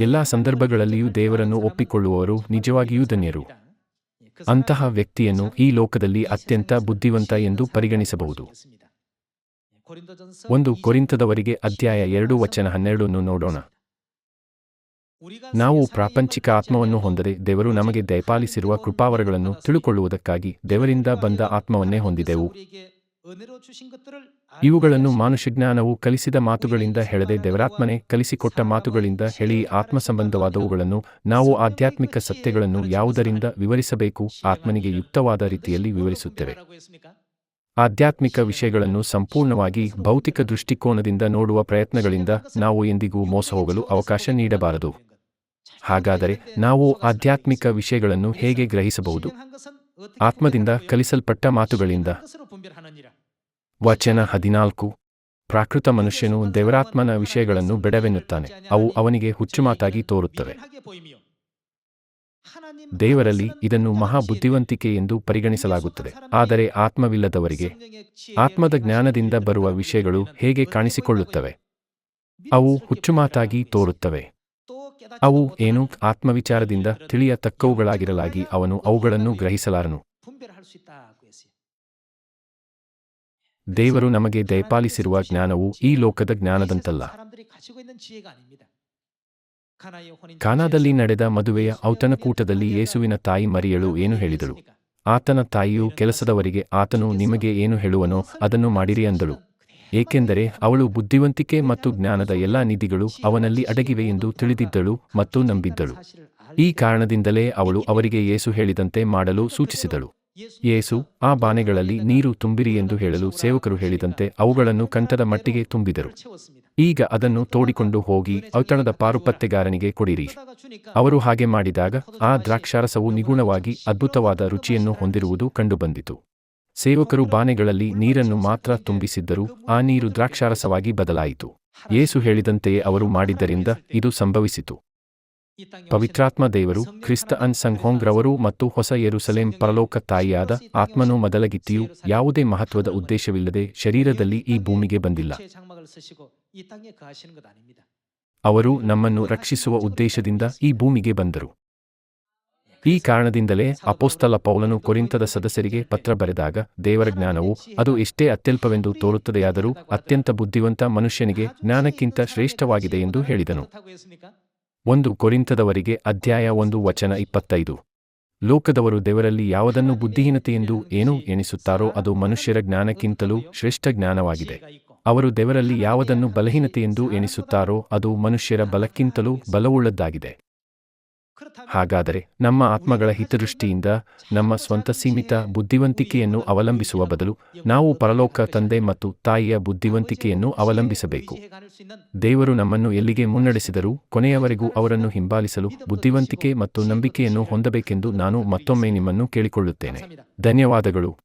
ಎಲ್ಲಾ ಸಂದರ್ಭಗಳಲ್ಲಿಯೂ ದೇವರನ್ನು ಒಪ್ಪಿಕೊಳ್ಳುವವರು ನಿಜವಾಗಿಯೂ ಧನ್ಯರು. ಅಂತಹ ವ್ಯಕ್ತಿಯನ್ನು ಈ ಲೋಕದಲ್ಲಿ ಅತ್ಯಂತ ಬುದ್ಧಿವಂತ ಎಂದು ಪರಿಗಣಿಸಬಹುದು. ಒಂದು ಕೊರಿಂತದವರಿಗೆ ಅಧ್ಯಾಯ ಎರಡು ವಚನ ಹನ್ನೆರಡನ್ನು ನೋಡೋಣ. ನಾವು ಪ್ರಾಪಂಚಿಕ ಆತ್ಮವನ್ನು ಹೊಂದದೆ ದೇವರು ನಮಗೆ ದಯಪಾಲಿಸಿರುವ ಕೃಪಾವರಗಳನ್ನು ತಿಳುಕೊಳ್ಳುವುದಕ್ಕಾಗಿ ದೇವರಿಂದ ಬಂದ ಆತ್ಮವನ್ನೇ ಹೊಂದಿದೆವು. ಇವುಗಳನ್ನು ಮಾನುಷಜ್ಞಾನವು ಕಲಿಸಿದ ಮಾತುಗಳಿಂದ ಹೇಳದೆ ದೇವರಾತ್ಮನೆ ಕಲಿಸಿಕೊಟ್ಟ ಮಾತುಗಳಿಂದ ಹೇಳಿ ಆತ್ಮ ಸಂಬಂಧವಾದವುಗಳನ್ನು ನಾವು ಆಧ್ಯಾತ್ಮಿಕ ಸತ್ಯಗಳನ್ನು ಯಾವುದರಿಂದ ವಿವರಿಸಬೇಕು ಆತ್ಮನಿಗೆ ಯುಕ್ತವಾದ ರೀತಿಯಲ್ಲಿ ವಿವರಿಸುತ್ತೇವೆ. ಆಧ್ಯಾತ್ಮಿಕ ವಿಷಯಗಳನ್ನು ಸಂಪೂರ್ಣವಾಗಿ ಭೌತಿಕ ದೃಷ್ಟಿಕೋನದಿಂದ ನೋಡುವ ಪ್ರಯತ್ನಗಳಿಂದ ನಾವು ಎಂದಿಗೂ ಮೋಸ ಹೋಗಲು ಅವಕಾಶ ನೀಡಬಾರದು. ಹಾಗಾದರೆ ನಾವು ಆಧ್ಯಾತ್ಮಿಕ ವಿಷಯಗಳನ್ನು ಹೇಗೆ ಗ್ರಹಿಸಬಹುದು? ಆತ್ಮದಿಂದ ಕಲಿಸಲ್ಪಟ್ಟ ಮಾತುಗಳಿಂದ. ವಚನ ಹದಿನಾಲ್ಕು. ಪ್ರಾಕೃತ ಮನುಷ್ಯನು ದೇವರಾತ್ಮನ ವಿಷಯಗಳನ್ನು ಬೆಡವೆನ್ನುತ್ತಾನೆ. ಅವು ಅವನಿಗೆ ಹುಚ್ಚುಮಾತಾಗಿ ತೋರುತ್ತವೆ. ದೇವರಲ್ಲಿ ಇದನ್ನು ಮಹಾ ಬುದ್ಧಿವಂತಿಕೆ ಎಂದು ಪರಿಗಣಿಸಲಾಗುತ್ತದೆ. ಆದರೆ ಆತ್ಮವಿಲ್ಲದವರಿಗೆ ಆತ್ಮದ ಜ್ಞಾನದಿಂದ ಬರುವ ವಿಷಯಗಳು ಹೇಗೆ ಕಾಣಿಸಿಕೊಳ್ಳುತ್ತವೆ? ಅವು ಹುಚ್ಚುಮಾತಾಗಿ ತೋರುತ್ತವೆ. ಅವು ಏನು? ಆತ್ಮವಿಚಾರದಿಂದ ತಿಳಿಯತಕ್ಕವುಗಳಾಗಿರಲಾಗಿ ಅವನು ಅವುಗಳನ್ನು ಗ್ರಹಿಸಲಾರನು. ದೇವರು ನಮಗೆ ದಯಪಾಲಿಸಿರುವ ಜ್ಞಾನವು ಈ ಲೋಕದ ಜ್ಞಾನದಂತಲ್ಲ. ಖಾನಾದಲ್ಲಿ ನಡೆದ ಮದುವೆಯ ಔತಣಕೂಟದಲ್ಲಿ ಯೇಸುವಿನ ತಾಯಿ ಮರಿಯಳು ಏನು ಹೇಳಿದಳು? ಆತನ ತಾಯಿಯು ಕೆಲಸದವರಿಗೆ, ಆತನು ನಿಮಗೆ ಏನು ಹೇಳುವನೋ ಅದನ್ನು ಮಾಡಿರಿ ಅಂದಳು. ಏಕೆಂದರೆ ಅವಳು ಬುದ್ಧಿವಂತಿಕೆ ಮತ್ತು ಜ್ಞಾನದ ಎಲ್ಲಾ ನಿಧಿಗಳು ಅವನಲ್ಲಿ ಅಡಗಿವೆ ಎಂದು ತಿಳಿದಿದ್ದಳು ಮತ್ತು ನಂಬಿದ್ದಳು. ಈ ಕಾರಣದಿಂದಲೇ ಅವಳು ಅವರಿಗೆ ಯೇಸು ಹೇಳಿದಂತೆ ಮಾಡಲು ಸೂಚಿಸಿದಳು. ಯೇಸು, ಆ ಬಾನೆಗಳಲ್ಲಿ ನೀರು ತುಂಬಿರಿ ಎಂದು ಹೇಳಲು ಸೇವಕರು ಹೇಳಿದಂತೆ ಅವುಗಳನ್ನು ಕಂಠದ ಮಟ್ಟಿಗೆ ತುಂಬಿದರು. ಈಗ ಅದನ್ನು ತೋಡಿಕೊಂಡು ಹೋಗಿ ಔತಣದ ಪಾರುಪತ್ತೆಗಾರನಿಗೆ ಕೊಡಿರಿ. ಅವರು ಹಾಗೆ ಮಾಡಿದಾಗ ಆ ದ್ರಾಕ್ಷಾರಸವು ನಿಗುಣವಾಗಿ ಅದ್ಭುತವಾದ ರುಚಿಯನ್ನು ಹೊಂದಿರುವುದು ಕಂಡುಬಂದಿತು. ಸೇವಕರು ಬಾನೆಗಳಲ್ಲಿ ನೀರನ್ನು ಮಾತ್ರ ತುಂಬಿಸಿದ್ದರೂ ಆ ನೀರು ದ್ರಾಕ್ಷಾರಸವಾಗಿ ಬದಲಾಯಿತು. ಯೇಸು ಹೇಳಿದಂತೆಯೇ ಅವರು ಮಾಡಿದ್ದರಿಂದ ಇದು ಸಂಭವಿಸಿತು. ಪವಿತ್ರಾತ್ಮ ದೇವರು ಕ್ರಿಸ್ತ ಅನ್ ಸಂಘೋಂಗ್ರವರು ಮತ್ತು ಹೊಸ ಯೆರೂಸಲೇಂ ಪರಲೋಕ ತಾಯಿಯಾದ ಆತ್ಮನು ಮೊದಲಗಿತ್ತಿಯು ಯಾವುದೇ ಮಹತ್ವದ ಉದ್ದೇಶವಿಲ್ಲದೆ ಶರೀರದಲ್ಲಿ ಈ ಭೂಮಿಗೆ ಬಂದಿಲ್ಲ ಅವರು ನಮ್ಮನ್ನು ರಕ್ಷಿಸುವ ಉದ್ದೇಶದಿಂದ ಈ ಭೂಮಿಗೆ ಬಂದರು ಈ ಕಾರಣದಿಂದಲೇ ಅಪೋಸ್ತಲ ಪೌಲನು ಕೊರಿಂತದ ಸದಸ್ಯರಿಗೆ ಪತ್ರ ಬರೆದಾಗ ದೇವರ ಜ್ಞಾನವು ಅದು ಎಷ್ಟೇ ಅತ್ಯಲ್ಪವೆಂದು ತೋರುತ್ತದೆಯಾದರೂ ಅತ್ಯಂತ ಬುದ್ಧಿವಂತ ಮನುಷ್ಯನಿಗೆ ಜ್ಞಾನಕ್ಕಿಂತ ಶ್ರೇಷ್ಠವಾಗಿದೆ ಎಂದು ಹೇಳಿದನು ಒಂದು ಕೊರಿಂತದವರಿಗೆ ಅಧ್ಯಾಯ ಒಂದು ವಚನ ಇಪ್ಪತ್ತೈದು. ಲೋಕದವರು ದೇವರಲ್ಲಿ ಯಾವುದನ್ನು ಬುದ್ಧಿಹೀನತೆಯೆಂದು ಏನು ಎಣಿಸುತ್ತಾರೋ ಅದು ಮನುಷ್ಯರ ಜ್ಞಾನಕ್ಕಿಂತಲೂ ಶ್ರೇಷ್ಠ ಜ್ಞಾನವಾಗಿದೆ. ಅವರು ದೇವರಲ್ಲಿ ಯಾವುದನ್ನು ಬಲಹೀನತೆಯೆಂದು ಎಣಿಸುತ್ತಾರೋ ಅದು ಮನುಷ್ಯರ ಬಲಕ್ಕಿಂತಲೂ ಬಲವುಳ್ಳದ್ದಾಗಿದೆ. ಹಾಗಾದರೆ ನಮ್ಮ ಆತ್ಮಗಳ ಹಿತದೃಷ್ಟಿಯಿಂದ, ನಮ್ಮ ಸ್ವಂತ ಸೀಮಿತ ಬುದ್ಧಿವಂತಿಕೆಯನ್ನು ಅವಲಂಬಿಸುವ ಬದಲು ನಾವು ಪರಲೋಕ ತಂದೆ ಮತ್ತು ತಾಯಿಯ ಬುದ್ಧಿವಂತಿಕೆಯನ್ನು ಅವಲಂಬಿಸಬೇಕು. ದೇವರು ನಮ್ಮನ್ನು ಎಲ್ಲಿಗೆ ಮುನ್ನಡೆಸಿದರೂ ಕೊನೆಯವರೆಗೂ ಅವರನ್ನು ಹಿಂಬಾಲಿಸಲು ಬುದ್ಧಿವಂತಿಕೆ ಮತ್ತು ನಂಬಿಕೆಯನ್ನು ಹೊಂದಬೇಕೆಂದು ನಾನು ಮತ್ತೊಮ್ಮೆ ನಿಮ್ಮನ್ನು ಕೇಳಿಕೊಳ್ಳುತ್ತೇನೆ. ಧನ್ಯವಾದಗಳು.